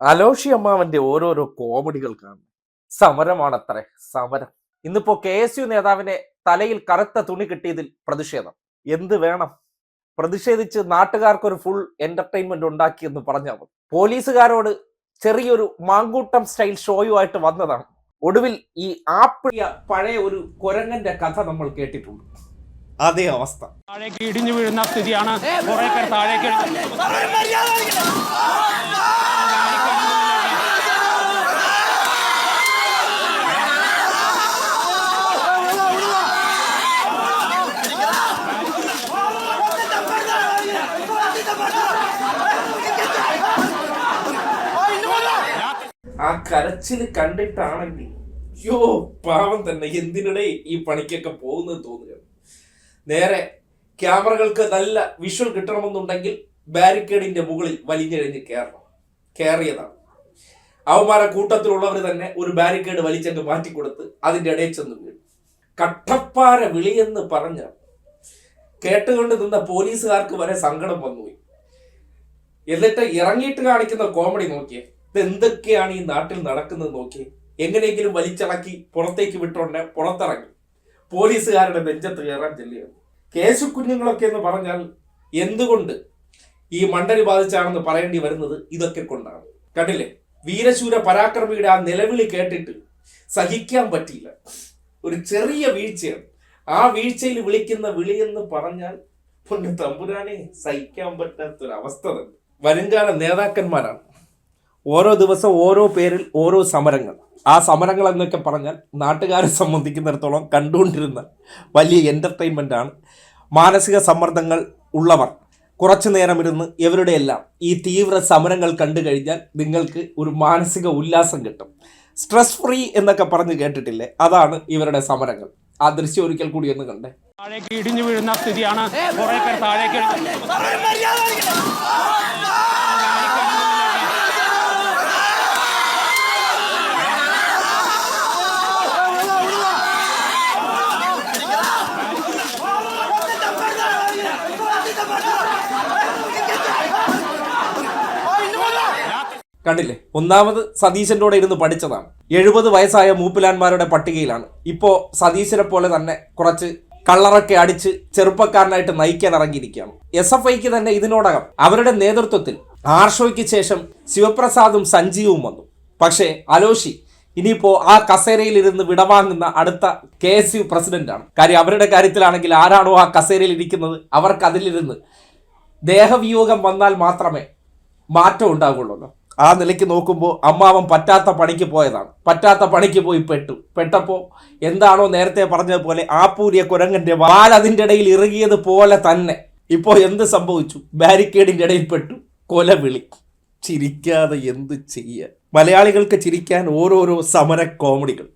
അലോഷി അമ്മാവന്റെ ഓരോരോ കോമഡികൾ കാണും. സമരമാണത്രേ സമരം. ഇന്നിപ്പോ കെ എസ് യു നേതാവിനെ തലയിൽ കറുത്ത തുണി കിട്ടിയതിൽ പ്രതിഷേധം. എന്ത് വേണം? പ്രതിഷേധിച്ച് നാട്ടുകാർക്കൊരു ഫുൾ എന്റർടൈൻമെന്റ് ഉണ്ടാക്കിയെന്ന് പറഞ്ഞാൽ മതി. പോലീസുകാരോട് ചെറിയൊരു മാങ്കൂട്ടം സ്റ്റൈൽ ഷോയുമായിട്ട് വന്നതാണ്. ഒടുവിൽ ഈ ആപ്പിളിയ പഴയ ഒരു കുരങ്ങന്റെ കഥ നമ്മൾ കേട്ടിട്ടുണ്ട്. അതേ അവസ്ഥ. താഴേക്ക് ഇടിഞ്ഞു വീഴുന്ന സ്ഥിതിയാണ്. കുറെ പേർ താഴേക്ക് ആ കരച്ചിൽ കണ്ടിട്ടാണെങ്കിൽ യോ പാവം തന്നെ എന്തിനിടെ ഈ പണിക്കൊക്കെ പോകുന്നത് തോന്നുക. നേരെ ക്യാമറകൾക്ക് നല്ല വിഷ്വൽ കിട്ടണമെന്നുണ്ടെങ്കിൽ ബാരിക്കേഡിന്റെ മുകളിൽ വലിഞ്ഞെഴിഞ്ഞ് കയറണം കയറിയതാണ് അവന്മാരെ കൂട്ടത്തിലുള്ളവർ തന്നെ ഒരു ബാരിക്കേഡ് വലിച്ചങ്ങ് മാറ്റിക്കൊടുത്ത് അതിന്റെ ഇടയിൽ ചെന്ന് വീഴും കട്ടപ്പാര വിളിയെന്ന് പറഞ്ഞ കേട്ടുകൊണ്ട് നിന്ന പോലീസുകാർക്ക് വരെ സങ്കടം വന്നുപോയി. എന്നിട്ട് ഇറങ്ങിയിട്ട് കാണിക്കുന്ന കോമഡി നോക്കിയേ. ഇത് എന്തൊക്കെയാണ് ഈ നാട്ടിൽ നടക്കുന്നത് നോക്കി? എങ്ങനെയെങ്കിലും വലിച്ചിളക്കി പുറത്തേക്ക് വിട്ടോണ്ട് പുറത്തിറങ്ങി. പോലീസുകാരുടെ നെഞ്ചത്ത് കയറാൻ ചെല്ലുകയാണ് കേശു കുഞ്ഞുങ്ങളൊക്കെ എന്ന് പറഞ്ഞാൽ എന്തുകൊണ്ട് ഈ മണ്ടരി ബാധിച്ചാണെന്ന് പറയേണ്ടി വരുന്നത് ഇതൊക്കെ കൊണ്ടാണ്. കണ്ടില്ലേ? വീരശൂര പരാക്രമിയുടെ ആ നിലവിളി കേട്ടിട്ട് സഹിക്കാൻ പറ്റിയില്ല. ഒരു ചെറിയ വീഴ്ചയാണ്. ആ വീഴ്ചയിൽ വിളിക്കുന്ന വിളി എന്ന് പറഞ്ഞാൽ പൊന്നു തമ്പുരാനെ സഹിക്കാൻ പറ്റാത്തൊരവസ്ഥ തന്നെ. വരുംകാല നേതാക്കന്മാരാണ്. ഓരോ ദിവസം ഓരോ പേരിൽ ഓരോ സമരങ്ങൾ. ആ സമരങ്ങൾ എന്നൊക്കെ പറഞ്ഞാൽ നാട്ടുകാരെ സംബന്ധിക്കുന്നിടത്തോളം കണ്ടുകൊണ്ടിരുന്ന വലിയ എന്റർടൈൻമെന്റ് ആണ്. മാനസിക സമ്മർദ്ദങ്ങൾ ഉള്ളവർ കുറച്ചു നേരം ഇരുന്ന് എവരുടെയെല്ലാം ഈ തീവ്ര സമരങ്ങൾ കണ്ടു കഴിഞ്ഞാൽ നിങ്ങൾക്ക് ഒരു മാനസിക ഉല്ലാസം കിട്ടും. സ്ട്രെസ് ഫ്രീ എന്നൊക്കെ പറഞ്ഞ് കേട്ടിട്ടില്ലേ? അതാണ് ഇവരുടെ സമരങ്ങൾ. ആ ദൃശ്യം ഒരിക്കൽ കൂടി ഒന്ന് കണ്ടേ. താഴേക്ക് ഇടിഞ്ഞു വീഴുന്ന സ്ഥിതിയാണ്. കുറെ പേർ താഴേക്ക് കണ്ടില്ലേ? ഒന്നാമത് സതീശന്റെ കൂടെ ഇരുന്ന് പഠിച്ചതാണ്. എഴുപത് വയസ്സായ മൂപ്പിലാന്മാരുടെ പട്ടികയിലാണ്. ഇപ്പോ സതീശനെ പോലെ തന്നെ കുറച്ച് കള്ളറൊക്കെ അടിച്ച് ചെറുപ്പക്കാരനായിട്ട് നയിക്കാൻ ഇറങ്ങിയിരിക്കുകയാണ്. എസ് എഫ് ഐക്ക് തന്നെ ഇതിനോടകം അവരുടെ നേതൃത്വത്തിൽ ആർഷോയ്ക്ക് ശേഷം ശിവപ്രസാദും സഞ്ജീവും വന്നു. പക്ഷേ അലോഷി ഇനിയിപ്പോ ആ കസേരയിൽ ഇരുന്ന് വിടവാങ്ങുന്ന അടുത്ത കെ എസ് യു പ്രസിഡന്റാണ്. കാര്യം അവരുടെ കാര്യത്തിലാണെങ്കിൽ ആരാണോ ആ കസേരയിൽ ഇരിക്കുന്നത്? അവർക്ക് അതിലിരുന്ന് ദേഹവിയോഗം വന്നാൽ മാത്രമേ മാറ്റം ഉണ്ടാകുള്ളൂ ആ നിലയ്ക്ക് നോക്കുമ്പോൾ അമ്മാവൻ പറ്റാത്ത പണിക്ക് പോയതാണ്. പറ്റാത്ത പണിക്ക് പോയി പെട്ടു. പെട്ടപ്പോൾ എന്താണോ നേരത്തെ പറഞ്ഞതുപോലെ ആപ്പൂരിയ കുരങ്ങന്റെ വാൽ അതിന്റെ ഇടയിൽ ഇറുകിയത് പോലെ തന്നെ. ഇപ്പോൾ എന്ത് സംഭവിച്ചു? ബാരിക്കേഡിന്റെ ഇടയിൽ പെട്ടു. കൊലവിളി. ചിരിക്കാതെ എന്ത് ചെയ്യുക മലയാളികൾക്ക് ചിരിക്കാൻ ഓരോരോ സമര കോമഡികൾ.